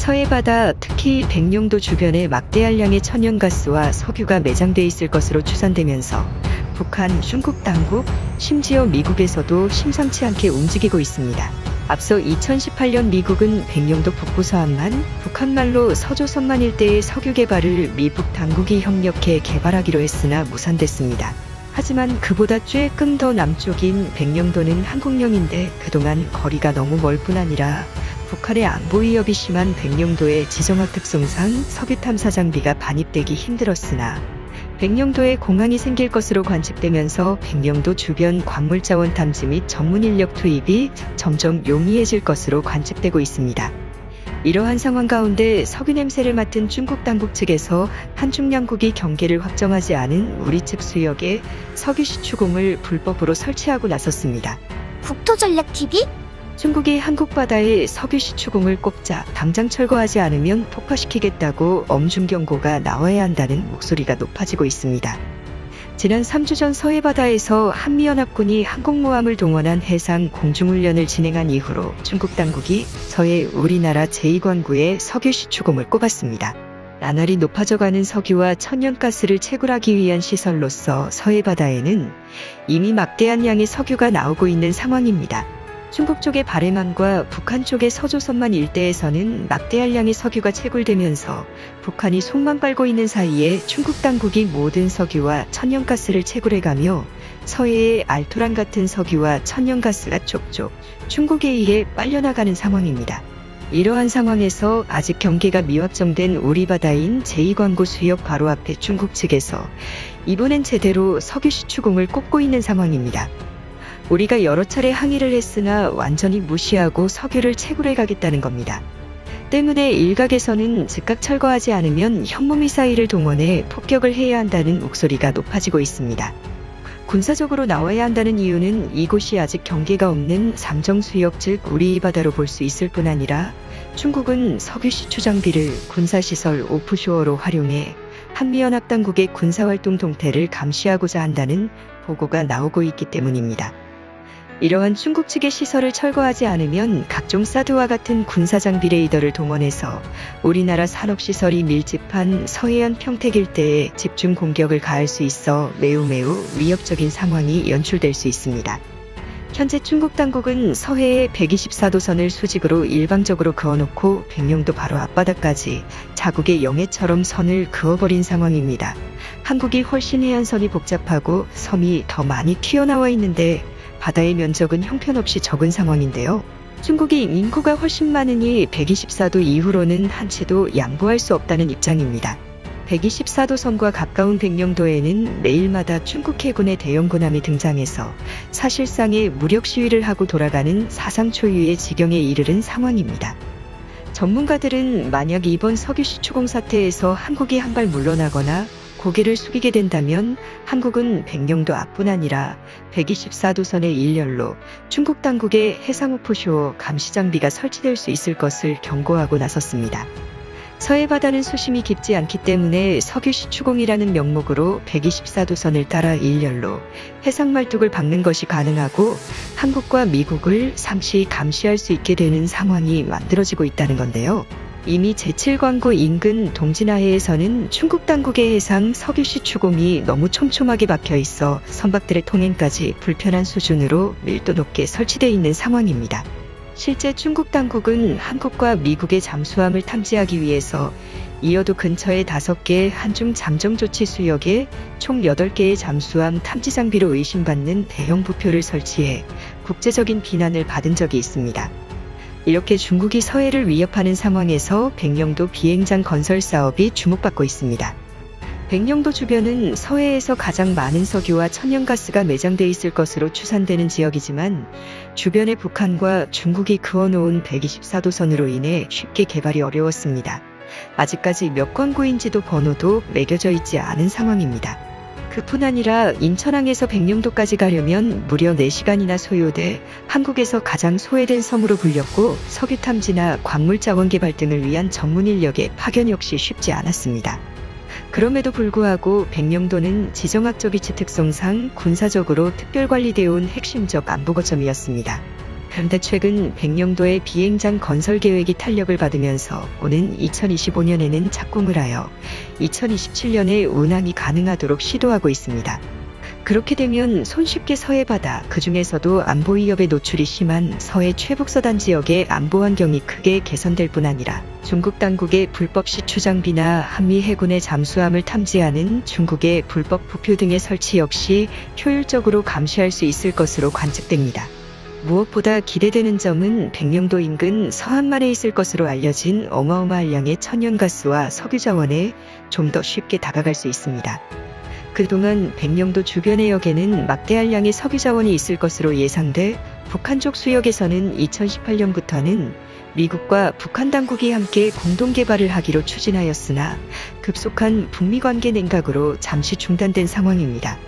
서해 바다 특히 백령도 주변에 막대한 양의 천연가스와 석유가 매장돼 있을 것으로 추산되면서 북한, 중국 당국, 심지어 미국에서도 심상치 않게 움직이고 있습니다. 앞서 2018년 미국은 백령도 북부 서안만, 북한말로 서조선만 일대의 석유 개발을 미국 당국이 협력해 개발하기로 했으나 무산됐습니다. 하지만 그보다 조금 더 남쪽인 백령도는 한국령인데 그동안 거리가 너무 멀뿐 아니라 북한의 안보 위협이 심한 백령도의 지정학 특성상 석유 탐사 장비가 반입되기 힘들었으나 백령도에 공항이 생길 것으로 관측되면서 백령도 주변 광물 자원 탐지 및 전문 인력 투입이 점점 용이해질 것으로 관측되고 있습니다. 이러한 상황 가운데 석유 냄새를 맡은 중국 당국 측에서 한중 양국이 경계를 확정하지 않은 우리 측 수역에 석유 시추공을 불법으로 설치하고 나섰습니다. 국토전략TV? 중국이 한국 바다에 석유 시 추공을 꼽자 당장 철거하지 않으면 폭파시키겠다고 엄중 경고가 나와야 한다는 목소리가 높아지고 있습니다. 지난 3주 전 서해 바다에서 한미연합군이 항공모함을 동원한 해상 공중훈련을 진행한 이후로 중국 당국이 서해 우리나라 제2관구에 석유 시 추공을 꼽았습니다. 나날이 높아져가는 석유와 천연가스를 채굴하기 위한 시설로서 서해 바다에는 이미 막대한 양의 석유가 나오고 있는 상황입니다. 중국 쪽의 바레만과 북한 쪽의 서조선만 일대에서는 막대한 양의 석유가 채굴되면서 북한이 속만 빨고 있는 사이에 중국 당국이 모든 석유와 천연가스를 채굴해가며 서해의 알토란 같은 석유와 천연가스가 촉촉 중국에 의해 빨려나가는 상황입니다. 이러한 상황에서 아직 경계가 미확정된 우리 바다인 제2광구 수역 바로 앞에 중국 측에서 이번엔 제대로 석유 시추공을 꼽고 있는 상황입니다. 우리가 여러 차례 항의를 했으나 완전히 무시하고 석유를 채굴해 가겠다는 겁니다. 때문에 일각에서는 즉각 철거하지 않으면 현무미사일을 동원해 폭격을 해야 한다는 목소리가 높아지고 있습니다. 군사적으로 나와야 한다는 이유는 이곳이 아직 경계가 없는 삼정수역 즉 우리 바다로 볼 수 있을 뿐 아니라 중국은 석유 시추 장비를 군사시설 오프쇼어로 활용해 한미연합 당국의 군사활동 동태를 감시하고자 한다는 보고가 나오고 있기 때문입니다. 이러한 중국 측의 시설을 철거하지 않으면 각종 사드와 같은 군사장비 레이더를 동원해서 우리나라 산업시설이 밀집한 서해안 평택 일대에 집중 공격을 가할 수 있어 매우 매우 위협적인 상황이 연출될 수 있습니다. 현재 중국 당국은 서해에 124도선을 수직으로 일방적으로 그어놓고 백령도 바로 앞바다까지 자국의 영해처럼 선을 그어버린 상황입니다. 한국이 훨씬 해안선이 복잡하고 섬이 더 많이 튀어나와 있는데 바다의 면적은 형편없이 적은 상황인데요. 중국이 인구가 훨씬 많으니 124도 이후로는 한치도 양보할 수 없다는 입장입니다. 124도 선과 가까운 백령도에는 매일마다 중국 해군의 대형 군함이 등장해서 사실상의 무력 시위를 하고 돌아가는 사상 초유의 지경에 이르른 상황입니다. 전문가들은 만약 이번 석유시 추공 사태에서 한국이 한 발 물러나거나 고개를 숙이게 된다면 한국은 백령도 앞뿐 아니라 124도선의 일렬로 중국 당국의 해상우포쇼 감시 장비가 설치될 수 있을 것을 경고하고 나섰습니다. 서해 바다는 수심이 깊지 않기 때문에 석유시 추공이라는 명목으로 124도선을 따라 일렬로 해상 말뚝을 박는 것이 가능하고 한국과 미국을 상시 감시할 수 있게 되는 상황이 만들어지고 있다는 건데요. 이미 제7광구 인근 동진하해에서는 중국 당국의 해상 석유시 추공이 너무 촘촘하게 박혀 있어 선박들의 통행까지 불편한 수준으로 밀도 높게 설치되어 있는 상황입니다. 실제 중국 당국은 한국과 미국의 잠수함을 탐지하기 위해서 이어도 근처의 5개 한중 잠정 조치 수역에 총 8개의 잠수함 탐지 장비로 의심받는 대형 부표를 설치해 국제적인 비난을 받은 적이 있습니다. 이렇게 중국이 서해를 위협하는 상황에서 백령도 비행장 건설 사업이 주목받고 있습니다. 백령도 주변은 서해에서 가장 많은 석유와 천연가스가 매장돼 있을 것으로 추산되는 지역이지만 주변의 북한과 중국이 그어놓은 124도선으로 인해 쉽게 개발이 어려웠습니다. 아직까지 몇 광구인지도 번호도 매겨져 있지 않은 상황입니다. 그뿐 아니라 인천항에서 백령도까지 가려면 무려 4시간이나 소요돼 한국에서 가장 소외된 섬으로 불렸고 석유 탐지나 광물 자원 개발 등을 위한 전문 인력의 파견 역시 쉽지 않았습니다. 그럼에도 불구하고 백령도는 지정학적 위치 특성상 군사적으로 특별 관리되어 온 핵심적 안보 거점이었습니다. 그런데 최근 백령도의 비행장 건설 계획이 탄력을 받으면서 오는 2025년에는 착공을 하여 2027년에 운항이 가능하도록 시도하고 있습니다. 그렇게 되면 손쉽게 서해 바다, 그 중에서도 안보 위협에 노출이 심한 서해 최북서단 지역의 안보 환경이 크게 개선될 뿐 아니라 중국 당국의 불법 시추 장비나 한미 해군의 잠수함을 탐지하는 중국의 불법 부표 등의 설치 역시 효율적으로 감시할 수 있을 것으로 관측됩니다. 무엇보다 기대되는 점은 백령도 인근 서한만에 있을 것으로 알려진 어마어마한 양의 천연가스와 석유 자원에 좀 더 쉽게 다가갈 수 있습니다. 그동안 백령도 주변의 역에는 막대한 양의 석유 자원이 있을 것으로 예상돼 북한 쪽 수역에서는 2018년부터는 미국과 북한 당국이 함께 공동 개발을 하기로 추진하였으나 급속한 북미 관계 냉각으로 잠시 중단된 상황입니다.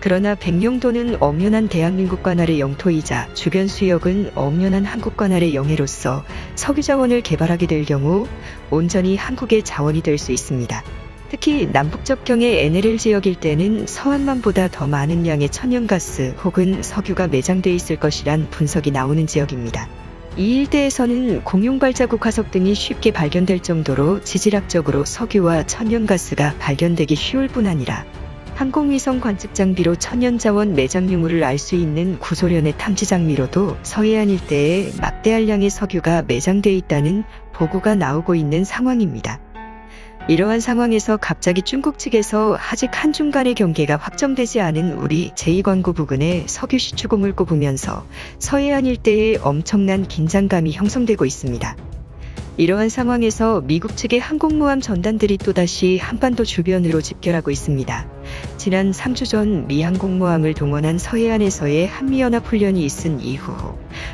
그러나 백령도는 엄연한 대한민국 관할의 영토이자 주변 수역은 엄연한 한국 관할의 영해로서 석유 자원을 개발하게 될 경우 온전히 한국의 자원이 될 수 있습니다. 특히 남북접경의 NLL 지역일 때는 서한만보다 더 많은 양의 천연가스 혹은 석유가 매장돼 있을 것이란 분석이 나오는 지역입니다. 이 일대에서는 공용 발자국 화석 등이 쉽게 발견될 정도로 지질학적으로 석유와 천연가스가 발견되기 쉬울 뿐 아니라 항공위성 관측 장비로 천연자원 매장 유무를 알수 있는 구소련의 탐지 장비로도 서해안 일대에 막대한 양의 석유가 매장돼 있다는 보고가 나오고 있는 상황입니다. 이러한 상황에서 갑자기 중국 측에서 아직 한중 간의 경계가 확정되지 않은 우리 제2관구 부근에 석유 시추공을 꼽으면서 서해안 일대에 엄청난 긴장감이 형성되고 있습니다. 이러한 상황에서 미국 측의 항공모함 전단들이 또다시 한반도 주변으로 집결하고 있습니다. 지난 3주 전 미 항공모함을 동원한 서해안에서의 한미연합 훈련이 있은 이후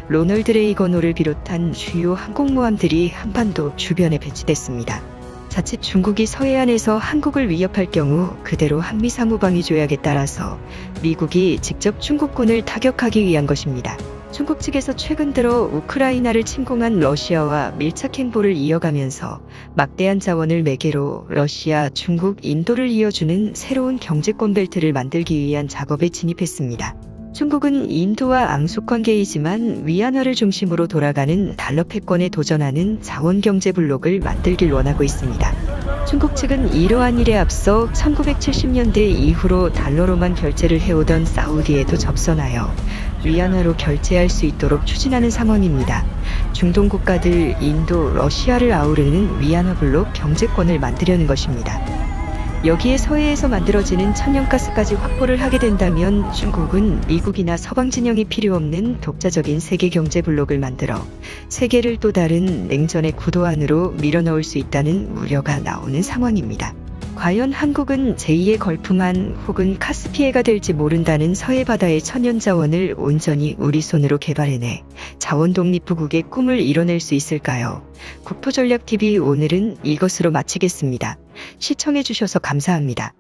로널드 레이건호를 비롯한 주요 항공모함들이 한반도 주변에 배치됐습니다. 자칫 중국이 서해안에서 한국을 위협할 경우 그대로 한미 상호방위 조약에 따라서 미국이 직접 중국군을 타격하기 위한 것입니다. 중국 측에서 최근 들어 우크라이나를 침공한 러시아와 밀착 행보를 이어가면서 막대한 자원을 매개로 러시아, 중국, 인도를 이어주는 새로운 경제권 벨트를 만들기 위한 작업에 진입했습니다. 중국은 인도와 앙숙 관계이지만 위안화를 중심으로 돌아가는 달러 패권에 도전하는 자원 경제 블록을 만들길 원하고 있습니다. 중국 측은 이러한 일에 앞서 1970년대 이후로 달러로만 결제를 해오던 사우디에도 접선하여 위안화로 결제할 수 있도록 추진하는 상황입니다. 중동 국가들 인도, 러시아를 아우르는 위안화 블록 경제권을 만들려는 것입니다. 여기에 서해에서 만들어지는 천연가스까지 확보를 하게 된다면 중국은 미국이나 서방 진영이 필요 없는 독자적인 세계 경제 블록을 만들어 세계를 또 다른 냉전의 구도 안으로 밀어넣을 수 있다는 우려가 나오는 상황입니다. 과연 한국은 제2의 걸프만 혹은 카스피해가 될지 모른다는 서해 바다의 천연 자원을 온전히 우리 손으로 개발해내 자원 독립부국의 꿈을 이뤄낼 수 있을까요? 국토전략TV 오늘은 이것으로 마치겠습니다. 시청해주셔서 감사합니다.